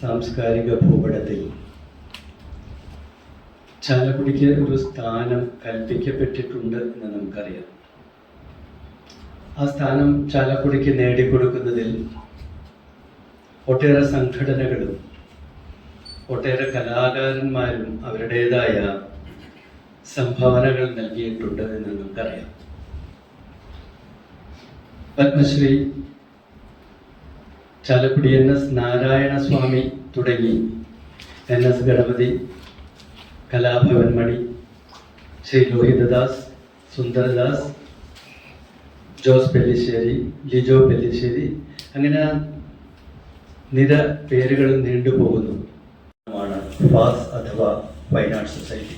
സാംസ്കാരിക ഭൂപടത്തിൽ. ചാലക്കുടിക്ക് ഒരു സ്ഥാനം കൽപ്പിക്കപ്പെട്ടിട്ടുണ്ട് എന്ന് നമുക്കറിയാം. ആ സ്ഥാനം ചാലക്കുടിക്ക് നേടിക്കൊടുക്കുന്നതിൽ ഒട്ടേറെ സംഘടനകളും ഒട്ടേറെ കലാകാരന്മാരും അവരുടേതായ സംഭാവനകൾ നൽകിയിട്ടുണ്ട് എന്ന് നമുക്കറിയാം. പത്മശ്രീ ചാലക്കുടി എൻ എസ് നാരായണ സ്വാമി തുടങ്ങി. എൻ എസ് ഗണപതി കലാഭവൻ മണി ശ്രീ ലോഹിതദാസ് സുന്ദരദാസ് ജോസ് പെല്ലിശ്ശേരി ലിജോ പെല്ലിശ്ശേരി അങ്ങനെ നിര പേരുകൾ നീണ്ടുപോകുന്നു ആണ് ഫാസ് അഥവാ ആർട്ട് സൊസൈറ്റി.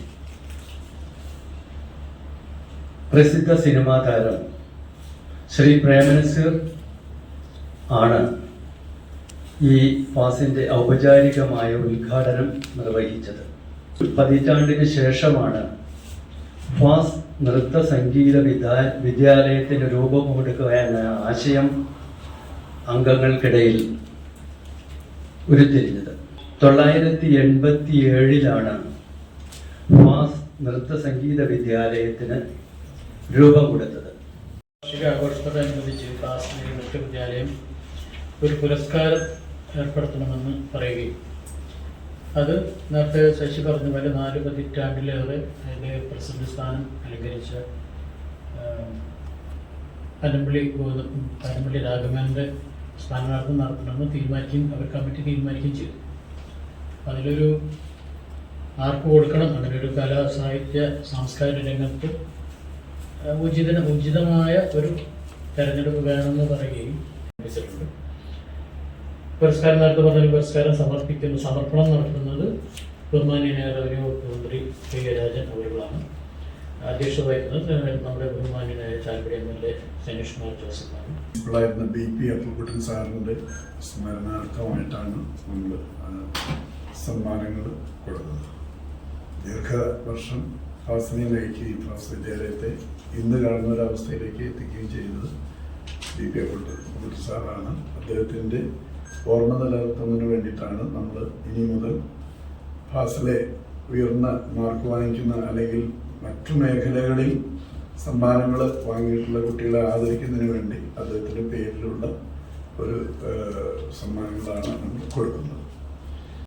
പ്രസിദ്ധ സിനിമാ താരം ശ്രീ പ്രേമനസീർ ആണ് ഈ പാസിന്റെ ഔപചാരികമായ ഉദ്ഘാടനം നിർവഹിച്ചത്. പതിറ്റാണ്ടിന് ശേഷമാണ് ഫാസ് നൃത്ത സംഗീത വിദ്യാ വിദ്യാലയത്തിന് രൂപം കൊടുക്കുക എന്ന ആശയം അംഗങ്ങൾക്കിടയിൽ ഉരുത്തിരിഞ്ഞത്. തൊള്ളായിരത്തി എൺപത്തി ഏഴിലാണ് ഫാസ് നൃത്ത സംഗീത വിദ്യാലയത്തിന് രൂപം കൊടുത്തത്. വാർഷിക ആഘോഷത്തോടനുബന്ധിച്ച് നൃത്ത വിദ്യാലയം ഒരു പുരസ്കാരം ഏർപ്പെടുത്തണമെന്ന് പറയുകയും. അത് നേരത്തെ ശശി പറഞ്ഞ പോലെ നാല് പതിറ്റാണ്ടിലേറെ അതിന്റെ പ്രസിഡന്റ് സ്ഥാനം അലങ്കരിച്ച പനമ്പിളി പനമ്പള്ളി ഗോത പനമ്പള്ളി രാഘവന്റെ സ്ഥാനാർത്ഥം നടത്തണമെന്ന് തീരുമാനിക്കുകയും അവർ കമ്മിറ്റി തീരുമാനിക്കുകയും ചെയ്തു. അതിലൊരു ആർക്ക് കൊടുക്കണം? അങ്ങനെ ഒരു കലാ സാഹിത്യ സാംസ്കാരിക രംഗത്ത് ഉചിതന ഉചിതമായ ഒരു തെരഞ്ഞെടുപ്പ് വേണമെന്ന് പറയുകയും ലഭിച്ചിട്ടുണ്ട് പുരസ്കാരം നേരത്തെ പറഞ്ഞ പുരസ്കാരം സമർപ്പിക്കുന്ന. സമർപ്പണം നടത്തുന്നത് ബഹുമാനി റവന്യൂ മന്ത്രി കെ രാജൻ അവരുകളാണ്. അധ്യക്ഷത വഹിക്കുന്നത് നമ്മുടെ ബഹുമാന്യനായ Chalappadi M L A Sanish Kumar ജോസഫാണ്. പ്രിൻസിപ്പളായിരുന്ന ബി പി അപ്പുക്കുട്ടൻ സാറിന്റെ സ്മരണാർത്ഥമായിട്ടാണ് നമ്മൾ സമ്മാനങ്ങൾ കൊടുക്കുന്നത്. ദീർഘവർഷം അവസരം ഈ ഫ്രാൻസ് വിദ്യാലയത്തെ ഇന്ന് കാണുന്ന ഒരവസ്ഥയിലേക്ക് എത്തിക്കുകയും ചെയ്തത് ബി പി അപ്പുക്കുട്ടൻ സാറാണ്. അദ്ദേഹത്തിന്റെ ഓർമ്മ നിലനിർത്തുന്നതിന് വേണ്ടിയിട്ടാണ് നമ്മൾ ഇനി മുതൽ ഫാസിലെ ഉയർന്ന മാർക്ക് വാങ്ങിക്കുന്ന അല്ലെങ്കിൽ മറ്റു മേഖലകളിൽ സമ്മാനങ്ങൾ വാങ്ങിയിട്ടുള്ള കുട്ടികളെ ആദരിക്കുന്നതിന് വേണ്ടി അദ്ദേഹത്തിന്റെ പേരിലുള്ള ഒരു സമ്മാനങ്ങളാണ് നമ്മൾ കൊടുക്കുന്നത്.